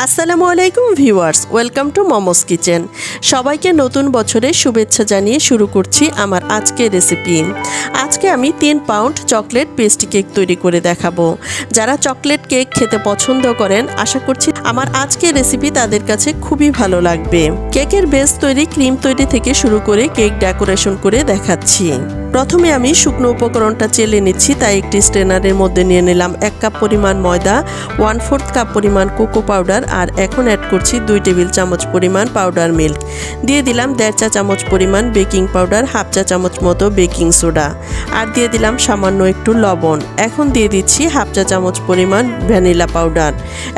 আসসালামু আলাইকুম viewers, welcome to momos kitchen. সবাইকে নতুন বছরের শুভেচ্ছা জানিয়ে শুরু করছি আমার আজকের রেসিপি। আজকে আমি তিন পাউন্ড চকলেট পেস্ট্রি কেক তৈরি করে দেখাবো। যারা চকলেট কেক খেতে পছন্দ করেন, আশা করছি আমার আজকের রেসিপি তাদের কাছে খুবই ভালো লাগবে। কেকের বেস তৈরি, ক্রিম তৈরি থেকে শুরু করে কেক ডেকোরেশন করে দেখাচ্ছি। প্রথমে আমি শুকনো উপকরণটা চেলে নিচ্ছি, তাই একটি স্ট্রেনারের মধ্যে নিয়ে নিলাম এক কাপ পরিমাণ ময়দা ওয়ান ফোর্থ কাপ পরিমাণ কোকো পাউডার আর এখন অ্যাড করছি দুই টেবিল চামচ পরিমাণ পাউডার মিল্ক দিয়ে দিলাম দেড় চা চামচ পরিমাণ বেকিং পাউডার হাফ চা চামচ মতো বেকিং সোডা আর দিয়ে দিলাম সামান্য একটু লবণ। এখন দিয়ে দিচ্ছি হাফ চা চামচ পরিমাণ ভ্যানিলা পাউডার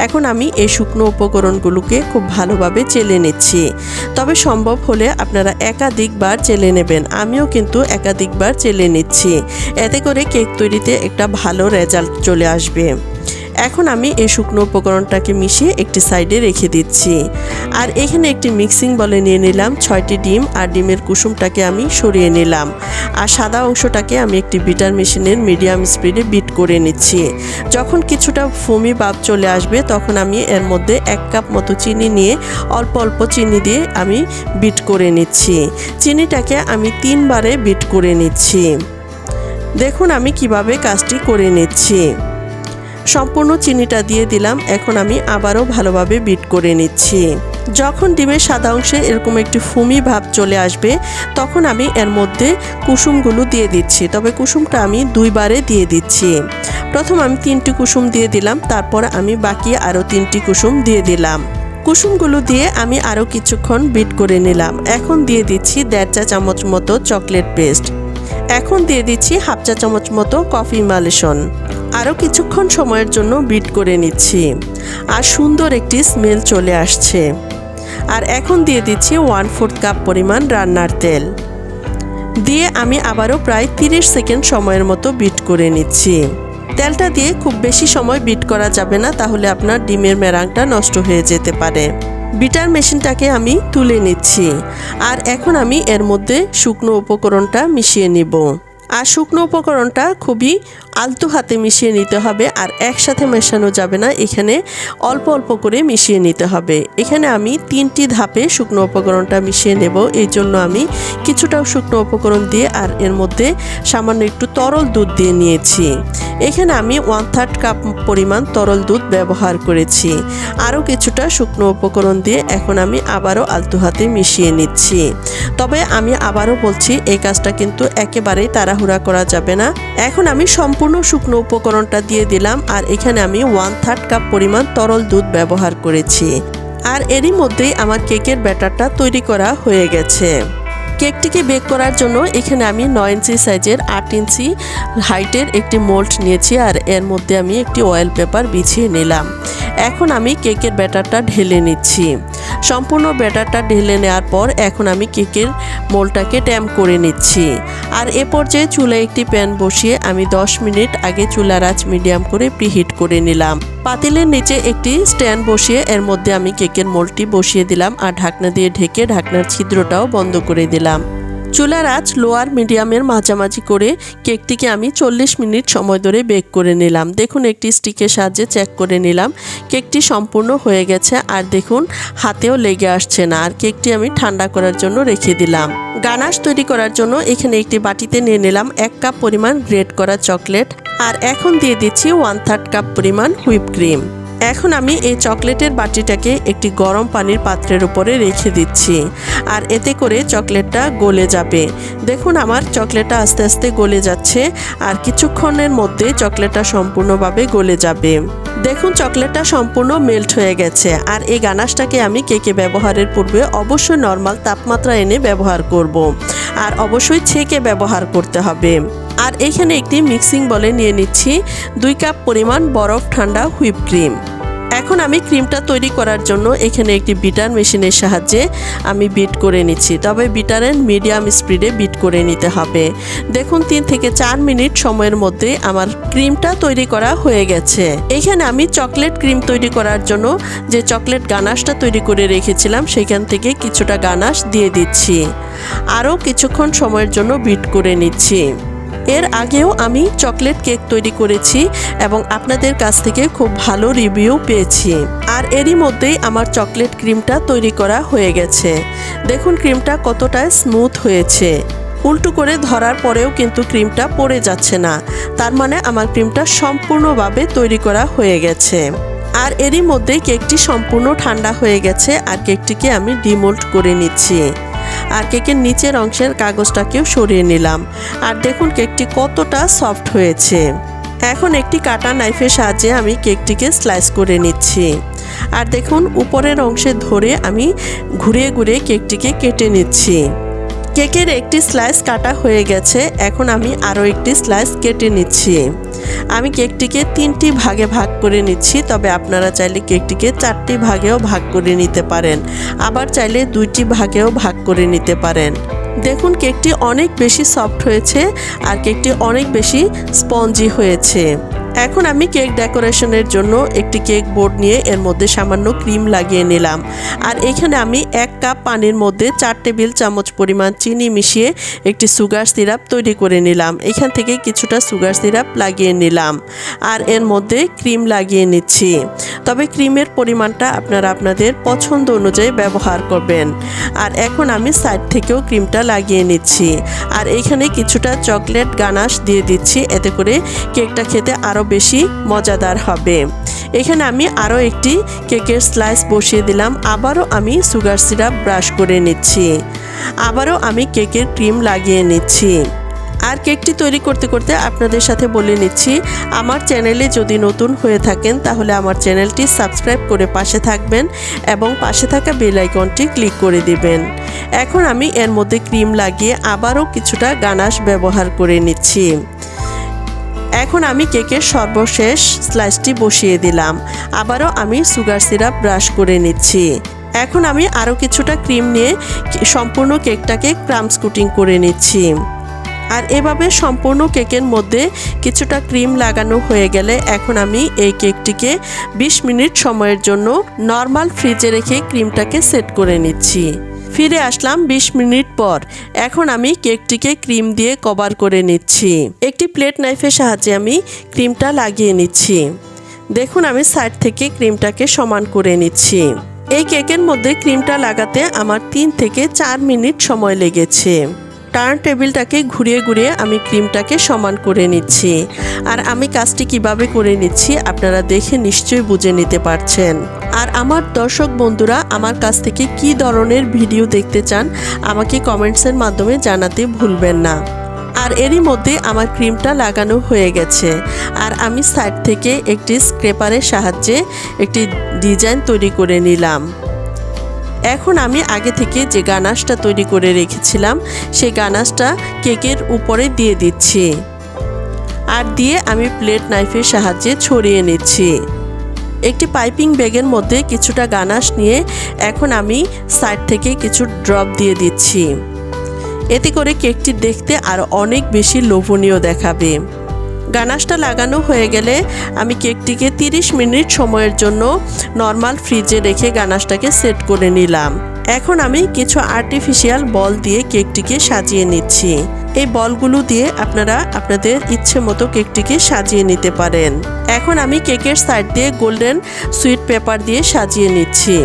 এখন আমি এই শুকনো উপকরণগুলোকে খুব ভালোভাবে চেলে নিচ্ছি। তবে সম্ভব হলে আপনারা একাধিকবার চেলে নেবেন। আমিও কিন্তু একাধিকবার চেলে নিচ্ছি। এতে করে কেক তৈরিতে একটা ভালো রেজাল্ট চলে আসবে। এখন আমি এই শুকনো উপকরণটাকে মিশিয়ে একটি সাইডে রেখে দিচ্ছি। আর এখানে একটি মিক্সিং বলে নিয়ে নিলাম ছয়টি ডিম আর ডিমের কুসুমটাকে আমি সরিয়ে নিলাম। আর সাদা অংশটাকে আমি একটি বিটার মেশিনের মিডিয়াম স্পিডে বিট করে নিচ্ছি। যখন কিছুটা ফুমি ভাব চলে আসবে, তখন আমি এর মধ্যে এক কাপ মতো চিনি নিয়ে অল্প অল্প চিনি দিয়ে আমি বিট করে নিচ্ছি। চিনিটাকে আমি তিনবারে বিট করে নিচ্ছি। দেখুন আমি কীভাবে কাজটি করে নিচ্ছি। সম্পূর্ণ চিনিটা দিয়ে দিলাম। এখন আমি আবারও ভালোভাবে বিট করে নিচ্ছি। যখন ডিমের সাদা অংশে এরকম একটি ফুমি ভাব চলে আসবে, তখন আমি এর মধ্যে কুসুমগুলো দিয়ে দিচ্ছি। তবে কুসুমটা আমি দুইবারে দিয়ে দিচ্ছি। প্রথম আমি তিনটি কুসুম দিয়ে দিলাম, তারপর আমি বাকি আরও তিনটি কুসুম দিয়ে দিলাম। কুসুমগুলো দিয়ে আমি আরও কিছুক্ষণ বিট করে নিলাম। এখন দিয়ে দিচ্ছি দেড় চা চামচ মতো চকলেট পেস্ট। এখন দিয়ে দিচ্ছি হাফ চা চামচ মতো কফি মালেশন আরও কিছুক্ষণ সময়ের জন্য বিট করে নিচ্ছি। আর সুন্দর একটি স্মেল চলে আসছে। আর এখন দিয়ে দিচ্ছি ওয়ান ফোর্থ কাপ পরিমাণ রান্নার তেল। দিয়ে আমি আবারও প্রায় 30 সেকেন্ড সময়ের মতো বিট করে নিচ্ছি। তেলটা দিয়ে খুব বেশি সময় বিট করা যাবে না, তাহলে আপনার ডিমের মেরাংটা নষ্ট হয়ে যেতে পারে। বিটার মেশিনটাকে আমি তুলে নিচ্ছি। আর এখন আমি এর মধ্যে শুকনো উপকরণটা মিশিয়ে নিব। আর শুকনো উপকরণটা খুবই আলতু হাতে মিশিয়ে নিতে হবে আর একসাথে মেশানো যাবে না। এখানে অল্প অল্প করে মিশিয়ে নিতে হবে। এখানে আমি তিনটি ধাপে শুকনো উপকরণটা মিশিয়ে নেব। এই জন্য আমি কিছুটাও শুকনো উপকরণ দিয়ে আর এর মধ্যে সামান্য একটু তরল দুধ দিয়ে নিয়েছি। এখানে আমি ওয়ান থার্ড কাপ পরিমাণ তরল দুধ ব্যবহার করেছি। আরও কিছুটা শুকনো উপকরণ দিয়ে এখন আমি আবারও আলতু হাতে মিশিয়ে নিচ্ছি। তবে আমি আবারও বলছি, এই কাজটা কিন্তু একেবারেই তাড়াহুড়া করা যাবে না। এখন আমি সম্পূর্ণ শুকনো উপকরণটা দিয়ে দিলাম আর এখানে আমি ওয়ান থার্ড কাপ পরিমাণ তরল দুধ ব্যবহার করেছি। আর এরই মধ্যেই আমার কেকের ব্যাটারটা তৈরি করা হয়ে গেছে। কেকটিকে বেক করার জন্য এখানে আমি নয় ইঞ্চি সাইজের আট ইঞ্চি হাইটের একটি মোল্ড নিয়েছি আর এর মধ্যে আমি একটি অয়েল পেপার বিছিয়ে নিলাম। এখন আমি কেকের ব্যাটারটা ঢেলে নিচ্ছি। সম্পূর্ণ ব্যাটারটা ঢেলে নেওয়ার পর এখন আমি কেকের মোলটাকে ট্যাম্প করে নিচ্ছি। আর এ পর্যায়ে চুলায় একটি প্যান বসিয়ে আমি 10 মিনিট আগে চুলার আঁচ মিডিয়াম করে প্রিহিট করে নিলাম। পাতিলের নিচে একটি স্ট্যান্ড বসিয়ে এর মধ্যে আমি কেকের মোলটি বসিয়ে দিলাম আর ঢাকনা দিয়ে ঢেকে ঢাকনার ছিদ্রটাও বন্ধ করে দিলাম। চুলার আঁচ লোয়ার মিডিয়ামের মাঝামাঝি করে কেকটিকে আমি চল্লিশ মিনিট সময় ধরে বেক করে নিলাম। দেখুন, একটি স্টিকের সাহায্যে চেক করে নিলাম। কেকটি সম্পূর্ণ হয়ে গেছে আর দেখুন, হাতেও লেগে আসছে না। আর কেকটি আমি ঠান্ডা করার জন্য রেখে দিলাম। গানাশ তৈরি করার জন্য এখানে একটি বাটিতে নিয়ে নিলাম এক কাপ পরিমাণ গ্রেট করা চকলেট। আর এখন দিয়ে দিচ্ছি ওয়ান থার্ড কাপ পরিমাণ হুইপ ক্রিম। এখন আমি এই চকলেটের বাটিটাকে একটি গরম পানির পাত্রের উপরে রেখে দিচ্ছি। আর এতে করে চকলেটটা গলে যাবে। দেখুন আমার চকলেটটা আস্তে আস্তে গলে যাচ্ছে, আর কিছুক্ষণের মধ্যে চকলেটটা সম্পূর্ণভাবে গলে যাবে। দেখুন চকলেটটা সম্পূর্ণ মেল্ট হয়ে গেছে, আর এই গানাশটাকে আমি কেকে ব্যবহারের পূর্বে অবশ্যই নর্মাল তাপমাত্রা এনে ব্যবহার করব। আর অবশ্যই ছেঁকে ব্যবহার করতে হবে। আর এখানে একটি মিক্সিং বলে নিয়ে নিচ্ছি, দুই কাপ পরিমাণ বরফ ঠান্ডা হুইপ ক্রিম। এখন আমি ক্রিমটা তৈরি করার জন্য এখানে একটি বিটার মেশিনের সাহায্যে আমি বিট করে নিচ্ছি। তবে বিটারের মিডিয়াম স্পিডে বিট করে নিতে হবে। দেখুন, তিন থেকে চার মিনিট সময়ের মধ্যে আমার ক্রিমটা তৈরি করা হয়ে গেছে। এখানে আমি চকলেট ক্রিম তৈরি করার জন্য যে চকলেট গানাশটা তৈরি করে রেখেছিলাম, সেখান থেকে কিছুটা গানাশ দিয়ে দিচ্ছি। আরও কিছুক্ষণ সময়ের জন্য বিট করে নিচ্ছি। এর আগেও আমি চকলেট কেক তৈরি করেছি এবং আপনাদের কাছ থেকে খুব ভালো রিভিউ পেয়েছি। আর এরই মধ্যেই আমার চকলেট ক্রিমটা তৈরি করা হয়ে গেছে। দেখুন ক্রিমটা কতটা স্মুথ হয়েছে। উল্টো করে ধরার পরেও কিন্তু ক্রিমটা পড়ে যাচ্ছে না। তার মানে আমার ক্রিমটা সম্পূর্ণভাবে তৈরি করা হয়ে গেছে। আর এরই মধ্যেই কেকটি সম্পূর্ণ ঠান্ডা হয়ে গেছে আর কেকটিকে আমি ডিমোল্ড করে নিচ্ছি। আর কেকের নিচের অংশের কাগজটাকেও সরিয়ে নিলাম। আর দেখুন কেকটি কতটা সফট হয়েছে। এখন একটি কাটা নাইফের সাহায্যে আমি কেকটিকে স্লাইস করে নিচ্ছি। আর দেখুন, উপরের অংশে ধরে আমি ঘুরে ঘুরে কেকটিকে কেটে নিচ্ছি। কেকের একটি স্লাইস কাটা হয়ে গেছে। এখন আমি আরও একটি স্লাইস কেটে নিচ্ছি। আমি কেকটিকে তিনটি ভাগে ভাগ করে নিচ্ছি, তবে আপনারা চাইলে কেকটিকে চারটি ভাগেও ভাগ করে নিতে পারেন। আবার চাইলে দুইটি ভাগেও ভাগ করে নিতে পারেন। দেখুন, কেকটি অনেক বেশি সফট হয়েছে আর কেকটি অনেক বেশি স্পঞ্জি হয়েছে। এখন আমি কেক ডেকোরেশনের জন্য একটি কেক বোর্ড নিয়ে এর মধ্যে সামান্য ক্রিম লাগিয়ে নিলাম। আর এখানে আমি এক কাপ পানির মধ্যে চার টেবিল চামচ পরিমাণ চিনি মিশিয়ে একটি সুগার সিরাপ তৈরি করে নিলাম। এখান থেকে কিছুটা সুগার সিরাপ লাগিয়ে নিলাম। আর এর মধ্যে ক্রিম লাগিয়ে নিচ্ছি। তবে ক্রিমের পরিমাণটা আপনারা আপনাদের পছন্দ অনুযায়ী ব্যবহার করবেন। আর এখন আমি সাইড থেকেও ক্রিমটা লাগিয়ে নিচ্ছি। আর এখানে কিছুটা চকলেট গানাশ দিয়ে দিচ্ছি। এতে করে কেকটা খেতে আরও বেশি মজাদার হবে। এখানে আমি আরও একটি কেকের স্লাইস বসিয়ে দিলাম। আবারও আমি সুগার সিরাপ ব্রাশ করে নিচ্ছি। আবারও আমি কেকের ক্রিম লাগিয়ে নিচ্ছি। আর কেকটি তৈরি করতে করতে আপনাদের সাথে বলে নিচ্ছি, আমার চ্যানেলে যদি নতুন হয়ে থাকেন, তাহলে আমার চ্যানেলটি সাবস্ক্রাইব করে পাশে থাকবেন এবং পাশে থাকা বেল আইকনটি ক্লিক করে দিবেন। এখন আমি এর মধ্যে ক্রিম লাগিয়ে আবারও কিছুটা গানাশ ব্যবহার করে নিচ্ছি। এখন আমি কেকের সর্বশেষ স্লাইসটি বসিয়ে দিলাম। আবারও আমি সুগার সিরাপ ব্রাশ করে নিচ্ছি। এখন আমি আরও কিছুটা ক্রিম নিয়ে সম্পূর্ণ কেকটাকে ক্রামস কুটিং করে নিচ্ছি। আর এভাবে সম্পূর্ণ কেকের মধ্যে কিছুটা ক্রিম লাগানো হয়ে গেলে এখন আমি এই কেকটিকে 20 মিনিট সময়ের জন্য নর্মাল ফ্রিজে রেখে ক্রিমটাকে সেট করে নিচ্ছি। ফিরে আসলাম 20 মিনিট পর। এখন আমি কেকটিকে ক্রিম দিয়ে কভার করে নিচ্ছি। একটি প্লেট নাইফের সাহায্যে আমি ক্রিমটা লাগিয়ে নিচ্ছি। দেখুন, আমি সাইড থেকে ক্রিমটাকে সমান করে নিচ্ছি। এই কেকের মধ্যে ক্রিমটা লাগাতে আমার তিন থেকে চার মিনিট সময় লেগেছে। টার্ন টেবিলটাকে ঘুরিয়ে ঘুরিয়ে আমি ক্রিমটাকে সমান করে নিচ্ছি। আর আমি কাজটি কীভাবে করে নিচ্ছি আপনারা দেখে নিশ্চয়ই বুঝে নিতে পারছেন। আর আমার দর্শক বন্ধুরা, আমার কাছ থেকে কি ধরনের ভিডিও দেখতে চান, আমাকে কমেন্টসের মাধ্যমে জানাতে ভুলবেন না। আর এরই মধ্যে আমার ক্রিমটা লাগানো হয়ে গেছে। আর আমি সাইড থেকে একটি স্ক্রেপারের সাহায্যে একটি ডিজাইন তৈরি করে নিলাম। এখন আমি আগে থেকে যে গানাশটা তৈরি করে রেখেছিলাম, সেই গানাশটা কেকের উপরে দিয়ে দিচ্ছি। আর দিয়ে আমি প্লেট নাইফের সাহায্যে ছড়িয়ে নিচ্ছি। একটি পাইপিং ব্যাগের মধ্যে কিছুটা গানাশ নিয়ে এখন আমি সাইড থেকে কিছু ড্রপ দিয়ে দিচ্ছি। এতে করে কেকটি দেখতে আর অনেক বেশি লোভনীয় দেখাবে। গানাশটা লাগানো হয়ে গেলে আমি কেকটিকে 30 মিনিট সময়ের জন্য নর্মাল ফ্রিজে রেখে গানাশটাকে সেট করে নিলাম। এখন আমি কিছু আর্টিফিশিয়াল বল দিয়ে কেকটিকে সাজিয়ে নিচ্ছি। এই বলগুলো দিয়ে আপনারা আপনাদের ইচ্ছে মতো কেকটিকে সাজিয়ে নিতে পারেন। এখন আমি কেকের সাইড দিয়ে গোল্ডেন সুইট পেপার দিয়ে সাজিয়ে নিচ্ছি।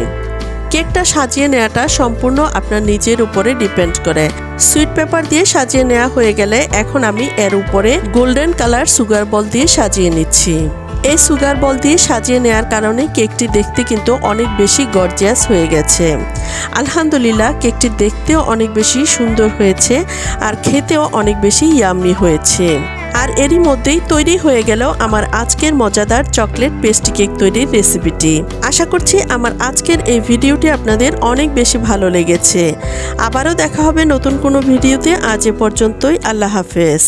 কেকটা সাজিয়ে নেওয়াটা সম্পূর্ণ আপনার নিজের উপরে ডিপেন্ড করে। সুইট পেপার দিয়ে সাজিয়ে নেওয়া হয়ে গেলে এখন আমি এর উপরে গোল্ডেন কালার সুগার বল দিয়ে সাজিয়ে নিচ্ছি। এই সুগার বল দিয়ে সাজিয়ে নেওয়ার কারণে কেকটি দেখতে কিন্তু অনেক বেশি গর্জিয়াস হয়ে গেছে। আলহামদুলিল্লাহ, কেকটি দেখতেও অনেক বেশি সুন্দর হয়েছে আর খেতেও অনেক বেশি ইয়াম্মি হয়েছে। আর এরই মধ্যেই তৈরি হয়ে গেল আমার আজকের মজাদার চকলেট পেস্ট্রি কেক তৈরির রেসিপিটি। আশা করছি আমার আজকের এই ভিডিওটি আপনাদের অনেক বেশি ভালো লেগেছে। আবারও দেখা হবে নতুন কোনো ভিডিওতে। আজ এ পর্যন্তই, আল্লাহ হাফেজ।